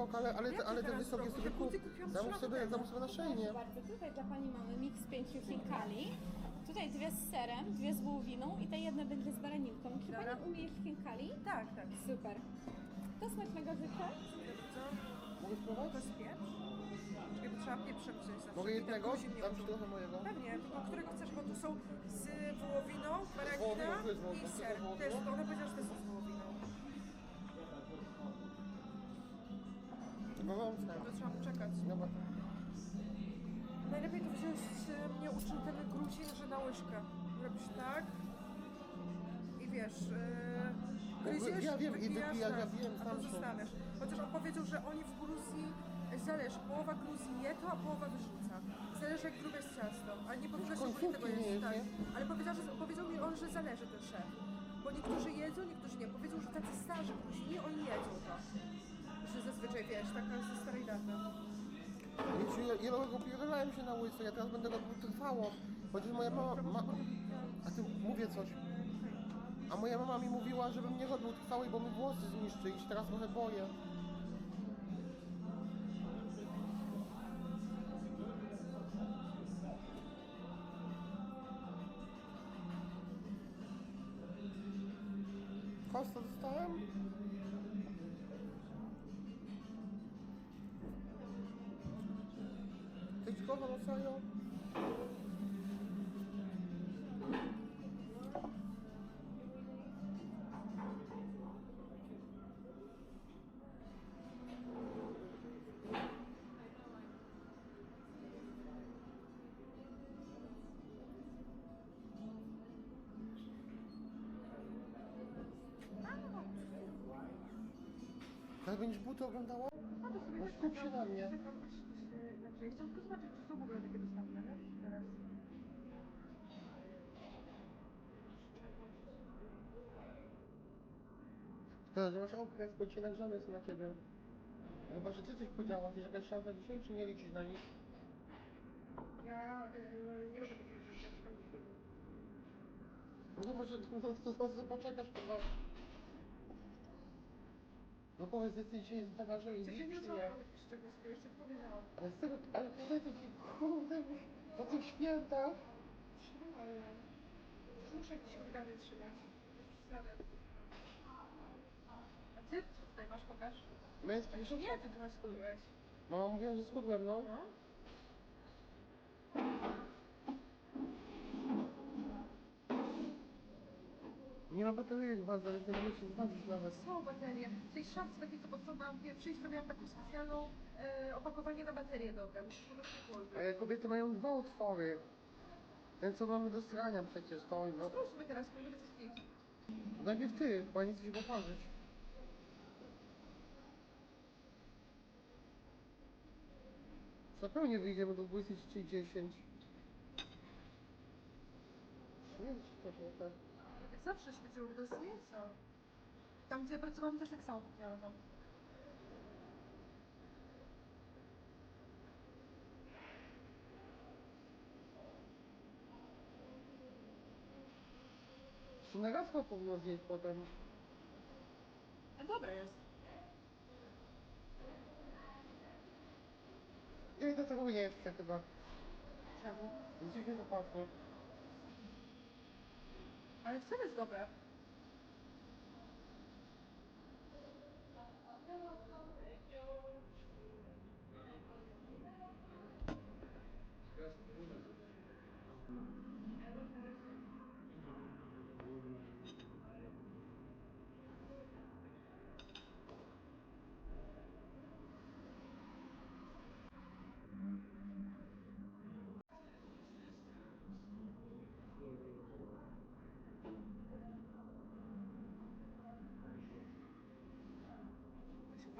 spoko, ale, ale, Jak ale te wysokie sobie Te kup. Zamów sobie, zamów sobie na szejnie. Bardzo. Tutaj dla Pani mamy miks pięciu chinkali. Tutaj dwie z serem, dwie z wołowiną i ta jedna będzie z baraninką. Czy Dobra. Pani umie jeść chinkali? Tak, tak. Super. To smacznego życzę. Co? Mogę spróbować? To jest pieprz? Czekaj, bo trzeba pieprzem wziąć zawsze. Mogę I jednego? tak zimnie Dam ci trochę mojego. Pewnie, tylko którego chcesz, bo tu są z wołowiną, baranina wołowiną, to jest wołowina, i to jest ser. Też, to ona powiedziała, że to jest z wołowiną. Gorące. To trzeba poczekać. Dobra. Najlepiej to wziąć, e, ten gruzin, że na łyżkę. Robisz tak i wiesz, yy, gryziesz, Ja wiem, i wypijasz, wypijasz, ja tak, wiem, a sam to się. zostawiasz. Chociaż on powiedział, że oni w Gruzji, e, zależy, połowa Gruzji je to, a połowa wyrzuca. Zależy jak grube jest ciasto, ale nie powinno się końcówki tego nie jeść, jest, tak. nie? Ale powiedział, że, powiedział mi on, że zależy ten szef. Bo niektórzy jedzą, niektórzy nie. Powiedział, że tacy starzy Gruzini, oni jedzą to. Że zazwyczaj, wiesz, taka ze starej daty. Wiecie, ja, dlatego pierdolałem się na łyso, ja teraz będę robił trwało. Chociaż moja mama... Ma, a ty mówię coś. A moja mama mi mówiła, żebym nie robił trwałej, bo mi włosy zniszczy i się teraz trochę boję. Kosta dostałem? Tyczkowa na serio? Teraz będziesz buty oglądała? Skup się na mnie. Znaczy, chciałam zobaczyć, czy są w ogóle takie dostępne, wiesz, teraz. To, że masz okres, bo cię nagrzane jest na ciebie. Chyba, że ty coś podziałasz, jest jakaś szansa dzisiaj, czy nie liczysz na nich? Ja yy, nie szukam filmu. No może to, to, to poczekasz chyba. No powiedz, jesteś dzisiaj z bagażem i Ja się nie czy nie? rozmawiam z czegoś, co jeszcze powiedziałam. Ale z tego, ale powiedz ci, kurde, po tych świętach. Ale muszę jakieś organy trzymać. Przesadę. Ty tutaj masz, pokaż? Męski, Nie, ty teraz schudłeś. Mama mówiła, że schudłem, no. No. Nie ma baterii was, ale nie musisz zważyć nawet. Są baterie. W tej szafce takiej, co potrzebowałam pierwszej, zrobiłam taką specjalną e, opakowanie na baterię dobre. Musisz po prostu włożyć. Ale kobiety mają dwa otwory. Ten co mamy do strania przecież, to no. Spróbujmy teraz, spróbujmy coś pić. Najpierw ty, bo chcę się poparzyć. Zupełnie wyjdziemy do 23.10. Nie wiem, czy to było tak. Jak zawsze świeciło, jest miejsce. Tam, gdzie ja pracowałam, też tak samo miałam. Na raz powinno zjeść potem. A dobre jest. Ja chcę chyba. Czemu? Dziwnie to pachnie. Ale wcale jest dobre.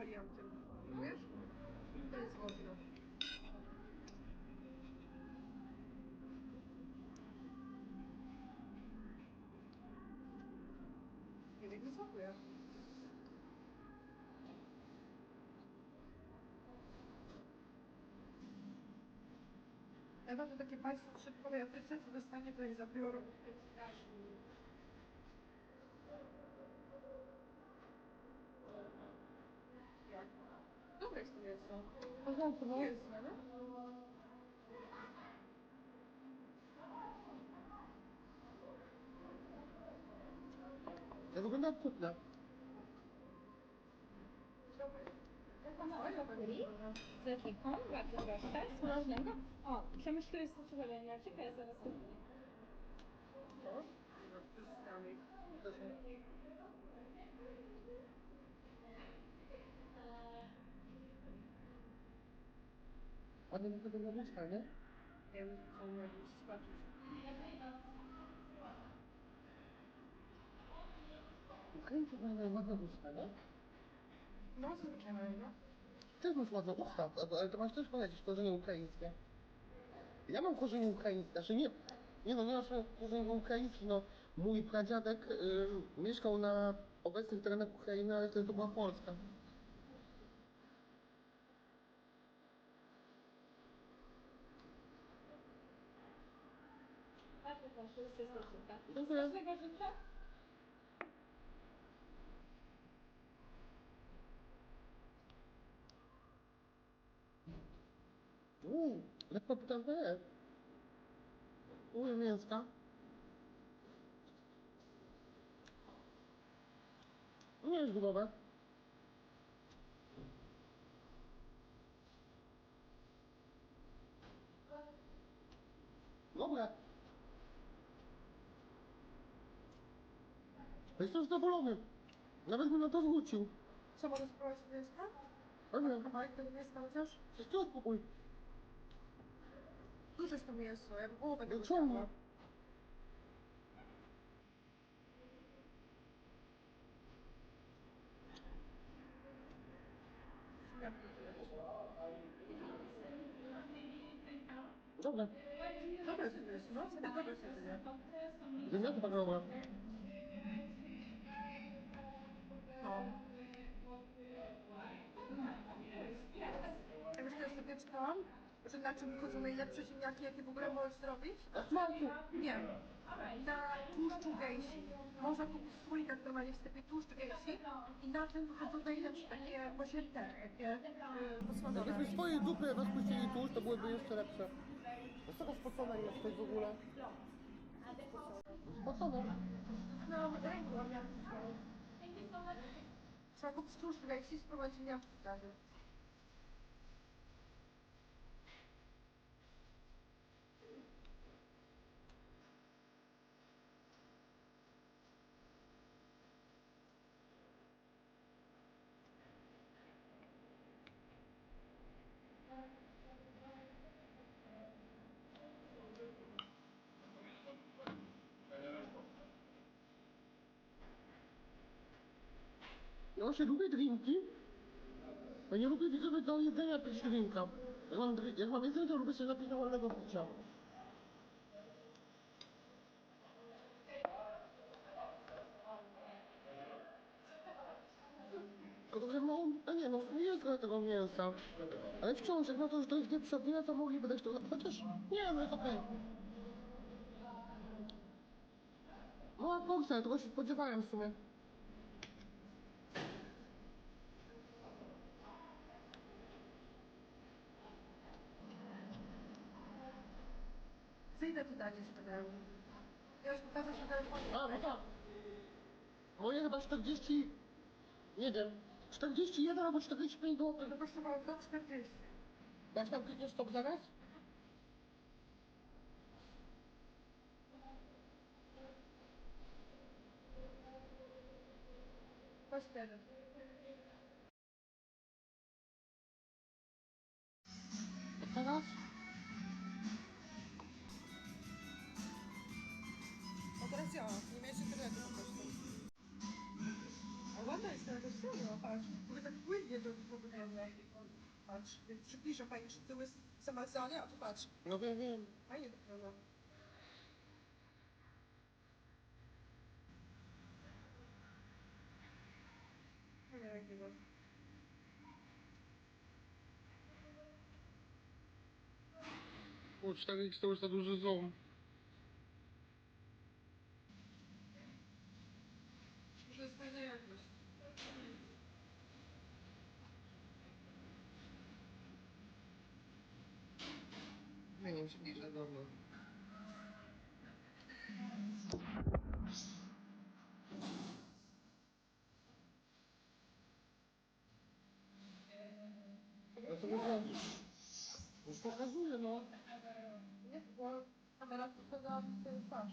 Tym. Wiesz? To jest wodno. Nie wiem, co. Ewa, to takie państwo w szybkowej Afryce, dostanie, to ich zabiorą. Jak? Dobre jest to mięso? Porządku, no. Jest, no? Ja wyglądam jak kutna. Z ekiką, bardzo proszę, smacznego. O, przemyśluję spożywienie, czekaj, zaraz kupię. Ładnie mi tego jabłuszka, nie? Nie co on robi, zobaczyć. Ukraińcy mają ładne usta, nie? No, zwyczajnie, no. Też masz ładne usta, ale to masz też powiedzieć korzenie ukraińskie. Ja mam korzenie ukraińskie, znaczy nie, nie no, nie mam korzenie ukraińskie, no. Mój pradziadek y, mieszkał na obecnych terenach Ukrainy, ale to była Polska. Bardzo proszę, jest życzę. Uuu, lekko pytane jest. Uuu, mięska. Nie jest grubowe. Dobre. Jestem zadowolony. Nawet bym na to zwrócił. Co, możesz spróbować mięska? Pewnie. Kawałek tego mięska chociaż? Wszystko spokój. Duże jest to mięso, ja bym tego No czemu? zjadła. Ja Dobre. Dobre jest to mięso, no, dobre jest jedzenie. Wymiar tak dobre. No. Ja myślę, że na czym chodzą najlepsze ziemniaki, jakie w ogóle możesz zrobić? A smaku. Nie. Na tłuszczu gejsi. Można kupić słoika normalnie w sklepie tłuszczu gejsi i na tym wychodzą najlepsze takie posiedne, takie yy, posmadowe. Jakbyśmy swojej dupy rozpuścili tłuszcz, to byłyby jeszcze lepsze. Z tego spocone jesteś w ogóle? Spocone. No, ręku mam jak Trzeba kupić tłuszcz gejsi i spróbować ziemniaki wtedy. Ja właśnie lubię drinki. Ja nie lubię widzowie do jedzenia pić drinka. Jak mam, jak mam jedzenie, to lubię sobie napić normalnego picia. Tylko, że no, a nie no, nie jest trochę tego mięsa. Ale wciąż, jak na to już dojść do przebienia, to mogliby dać to, chociaż nie, no jest okej. Mała porcja, tego się spodziewałem w sumie. Dajesz wtedy? Ja już pokażę, że telefonie. A, no tak. Moje chyba 40, nie wiem, 41 albo 45 zł. To kosztowało do 40. Jak tam klikniesz stop zaraz? Weź wygląda. Patrz, więc przybliżę fajnie, że tył jest zamazany, a tu patrz. No wiem, wiem. Fajnie wygląda. Nie wiem, jak wygląda. O, 4 to już za duży zoom. Może jest fajna jakość. śmieszne do mnie. Ja to mówię, już pokazuję, no. Nie, bo kamera pokazała mi twoją twarz.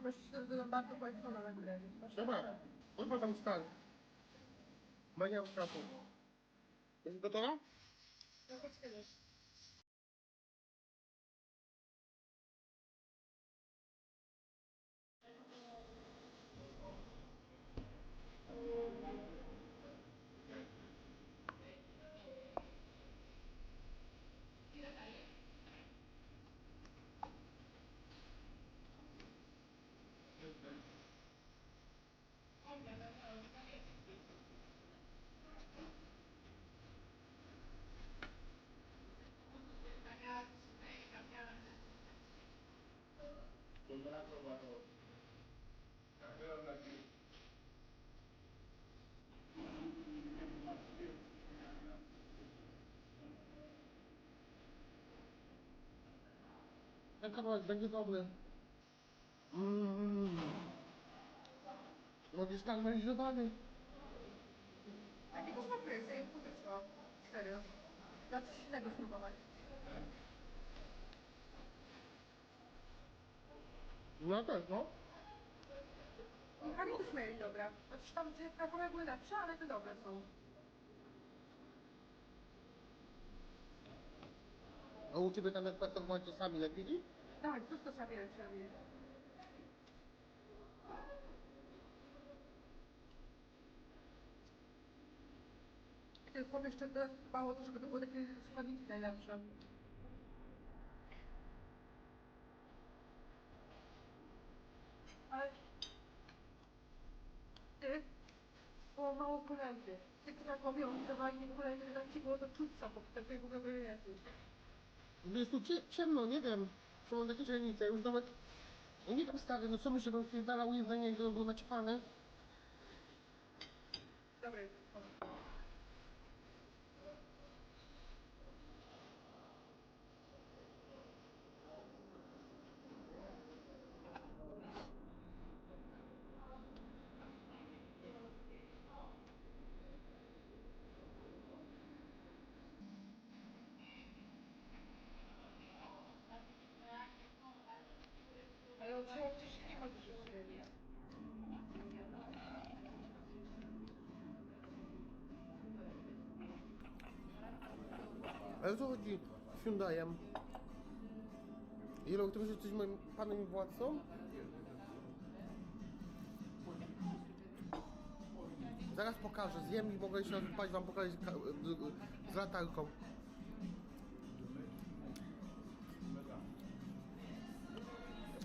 Myślę, że bardzo pojechała na górę. Dobra, kurwa tam stań. Mania w. Jest gotowa? No chodź kiedyś. Ten kawałek będzie dobry. Mmm. Możesz tak wężowany. Takiego smakuje, ja jej powietrza. Serio. Na coś innego spróbować. No też, no. Kami też mieli dobra. Znaczy tam te kawałek były lepsze, ale te dobre są. A u ciebie tam jak performancie sami lepili? Tak, to to sobie robię. Tylko jeszcze to mało to, żeby to było takie składniki najlepsze. Ale ty było mało kolendy. Ty Krakowie oni dawali mi kolendy, tak ci było to czuć samo, wtedy w ogóle nie Jest tu cie- ciemno, nie wiem. Czy mam już nawet... Nie wiem stary, no co my, żebym wpierdalał jedzenie to było naćpane? Dobry. Ale od czego wcześniej nie możesz już wiedzieć. Z Hyundaiem? Ile ty że jesteś moim panem i władcą? Zaraz pokażę, zjem i mogę jeszcze raz wam pokazać ka- z- z latarką.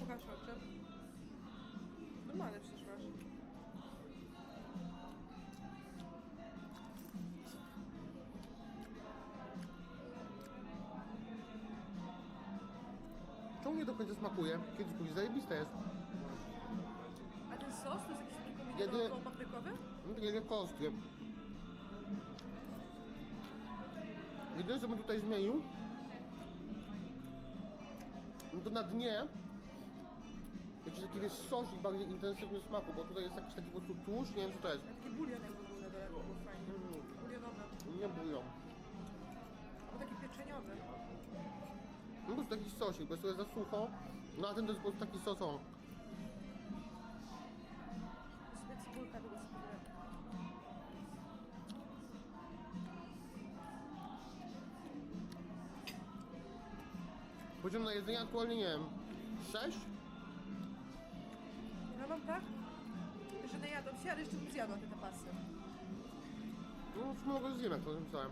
Pokaż oczy. Smakuje? Kiedy kupisz? Zajebiste jest. A ten sos to jest jakiś taki Jedyne- pomidorowo-paprykowy? No takie lekkoostkie. Jedyne co bym tutaj zmienił, no to na dnie jakiś taki wiesz, sosik bardziej intensywny smaku, bo tutaj jest jakiś taki po prostu tłuszcz, nie wiem co to jest. Taki bulion jakby był na dole, to. Bulionowy. Nie bulion. Albo taki pieczeniowy. No po prostu jakiś sosik, bo jest to jest za sucho, no a ten to jest po prostu taki cebulka spróbuję. Poziom na jedzenie aktualnie nie wiem, 6? Ja mam tak, że najadłam się, ale jeszcze bym zjadła te tapasy. No już mogę zjem jak to napisałem.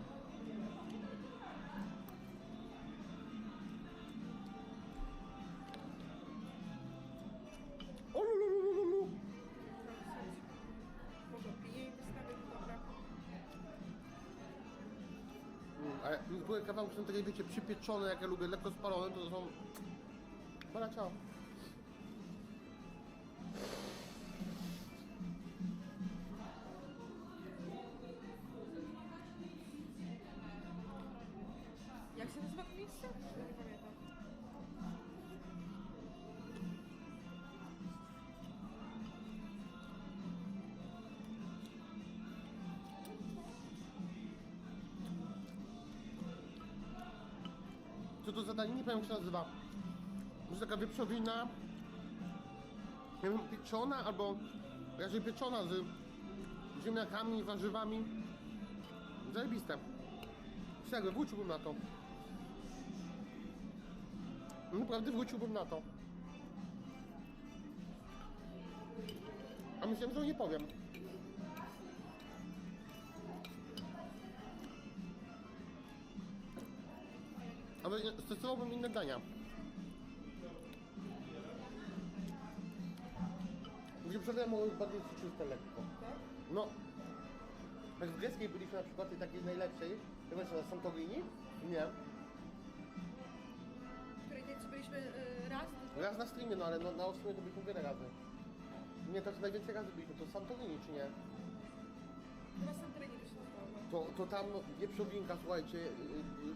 Są takie, wiecie, przypieczone, jak ja lubię, lekko spalone, to są... Dobra, ciao. To zadanie, nie pamiętam jak się nazywa. Jest taka wieprzowina, nie wiem, pieczona albo raczej pieczona z ziemniakami, warzywami. Zajebiste. Serio, wróciłbym na to. Naprawdę wróciłbym na to. A myślałem, że nie powiem. Ale stosowałbym inne dania. Wieprzowina mogła być bardziej soczyste lekko. Tak? No. Jak w greckiej byliśmy na przykład tej takiej najlepszej, to wiesz, na Santorini? Nie. W której byliśmy y, raz, Raz na streamie, no ale no, na streamie to byliśmy wiele razy. Nie, to co najwięcej razy byliśmy, to Santorini czy nie? chyba Santorini by się nazywało. To, to tam wieprzowinka, słuchajcie, yy,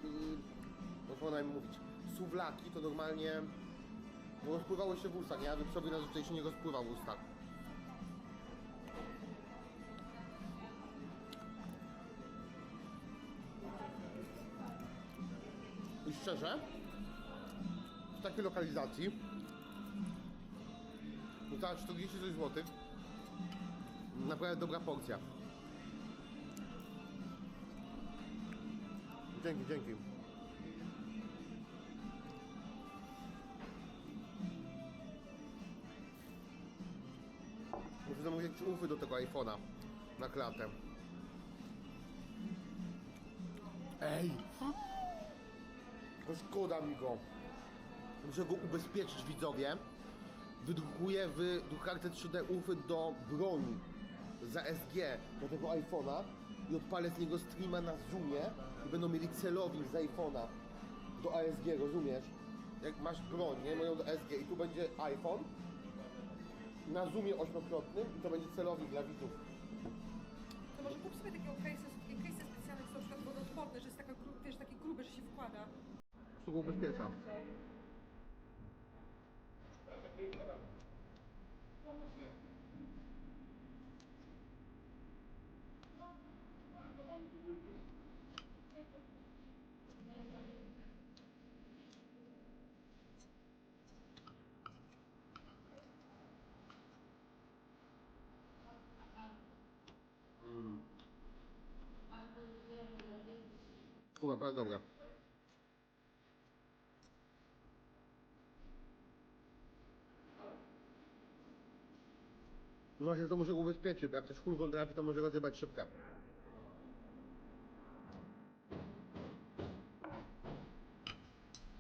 można im mówić, suwlaki to normalnie no, rozpływały się w ustach, nie? A wieprzowina zazwyczaj się nie rozpływa w ustach. I szczerze, w takiej lokalizacji za 40 coś złotych naprawdę dobra porcja. Dzięki, dzięki. Zamówić ufy do tego iPhone'a na klatę. Ej! Szkoda mi go. Muszę go ubezpieczyć widzowie. Wydrukuję w drukarce 3D ufy do broni za SG do tego iPhone'a i odpalę z niego streama na Zoomie i będą mieli celownik z iPhone'a do ASG, rozumiesz? Jak masz broń, nie? Moją do ASG i tu będzie iPhone na Zoomie ośmiokrotnym i to będzie celownik dla widzów. To może kup sobie takiego case'a, takie case'y specjalne, są na przykład wodoodporne, że jest taka, gru- wiesz, taki gruby, że się wkłada. Tu go ubezpieczam. Kurwa, dobra. No właśnie to muszę ubezpieczyć, bo jak też kurwą trafi, to może rozjebać szybkę.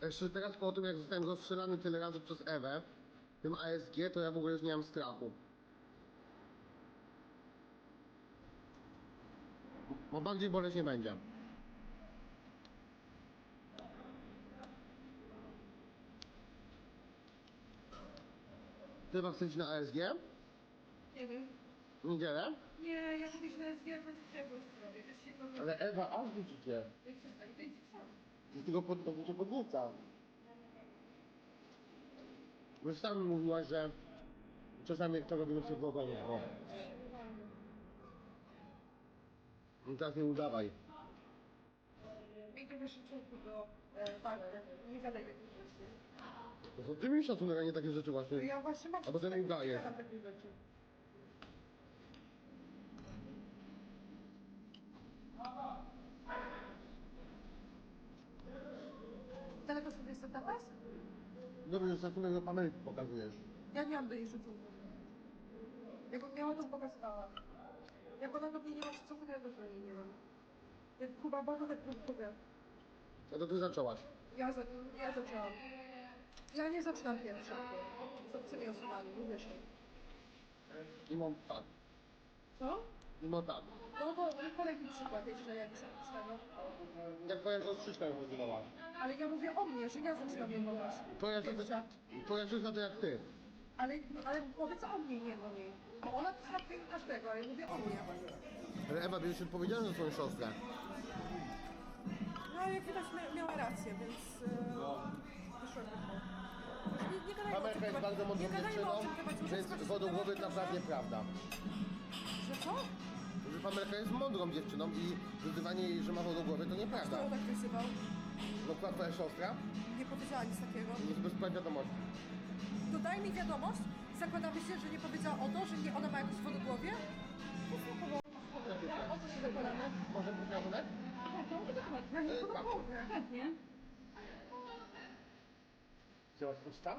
Jeszcze teraz po tym, jak zostałem rozstrzelany tyle razy przez Ewę, tym ASG, to ja w ogóle już nie mam strachu. Bo bardziej boleć nie będzie. Ty chyba chcesz iść na ASG? Nie wiem. Niedzielę? Nie, ja mówię, że jest wiele tego zrobię. To się Ale Ewa, aż widzicie. Z tego pod, to cię podnieca. Bo sam mówiła, że czasami jak to robimy przed wodą. O. No teraz nie udawaj. I to do e, tak, nie gadaj rzeczy. To ty mi szacunek, a nie takie rzeczy właśnie. Ja właśnie mam... A potem im daję. gadam takich rzeczy. Daleko sobie jest ta was? Dobrze, że szacunek do Ameryki pokazujesz. Ja nie mam do jej szacunku. Jakbym miała, to pokazywała. Jak ona do mnie nie ma szacunku, to ja do niej nie mam. Jak Kuba bardzo tak powiem. No to ty zaczęłaś. Ja, za, ja zaczęłam. Ja nie zaczynam pierwsza. Z obcymi osobami, mówię się. I mam tak. Co? I mam tak. No bo podaj mi przykład jeszcze jak z tego. Jak twoja siostrzyczka ją wyzywała. Ale ja mówię o mnie, że ja zaczynam ją mówić. Twoja Pierwsza. siostra to jak ty. Ale, ale powiedz o mnie, nie o niej. Bo ona traktuje każdego, a ja mówię o mnie. Ale Ewa, bierzesz odpowiedzialność za swoją siostrę. No jak widać mia- miała rację, bardzo mądrą nie gadajmy dziewczyną, o tym już więc skończmy wodogłowy temat, naprawdę prawda. Że co? Że Ameryka jest mądrą dziewczyną i wyzywanie jej, że ma wodogłowy to Kto nieprawda. ją tak wyzywał? No twoja, twoja siostra? Nie powiedziała nic takiego. To bez wiadomości. Dodaj mi wiadomość, zakładamy się, że nie powiedziała o to, że nie, ona ma jakąś wodę w głowie? Może być rachunek? Chętnie. Chciałaś usta?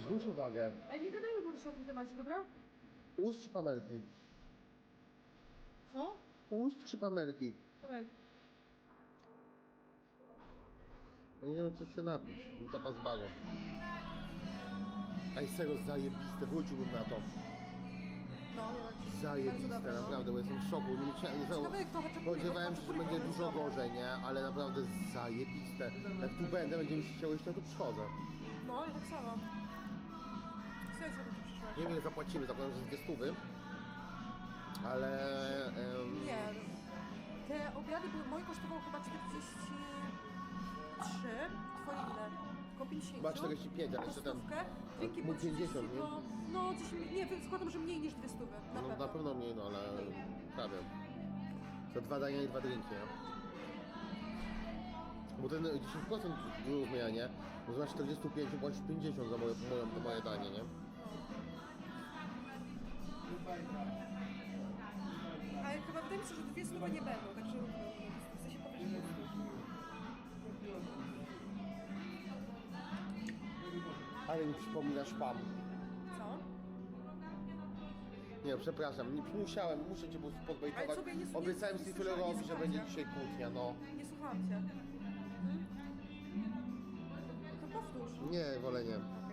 Zwróć uwagę. Ej, nie gadajmy po o tym temacie, dobra? Ust czy? Co? Ust czy pamelki? Ej. No nie wiem co się napić. Tapa z bagą. Ej, serio, zajebiste. Wróciłbym na to. No, no, Zajebiste, no. naprawdę, bo jestem w szoku. Nie myślałem, nie Ciekawe, jak to chociaż Spodziewałem się, że będzie dużo gorzej, nie? Ale naprawdę zajebiste. Jak tu będę, będzie mi się chciało iść, to tu przychodzę. No, ja tak samo. Serce mi przyszło. Nie wiem, zapłacimy, zapłacimy, że dwie stówy. Ale... em, Nie. Te obiady były, moje kosztowały chyba 43, twoje ile? Około 50? Chyba 45, ale jeszcze tam- Stówkę, drinki Mój po 50, 30, nie? bo- No, 10, nie, wiem, składam, że mniej niż dwie stówy, na No pewno. na pewno mniej, no ale prawie. To dwa dania i dwa drinki, nie? Bo ten 10% wyróżnia, nie? Bo zamiast 45 płacisz 50 za moje, moje, moje danie, nie? Ale chyba wydaje mi się, że dwie stówy nie będą, także. Chcę się powiedzieć. Ale mi przypominasz pan. Co? Nie, przepraszam, nie, musiałem, muszę cię po prostu Ale podbejtować. sobie nie- nie- Obiecałem nie że nie będzie dzisiaj kłótnia, no. Nie słuchałam cię. Nie, wolę nie.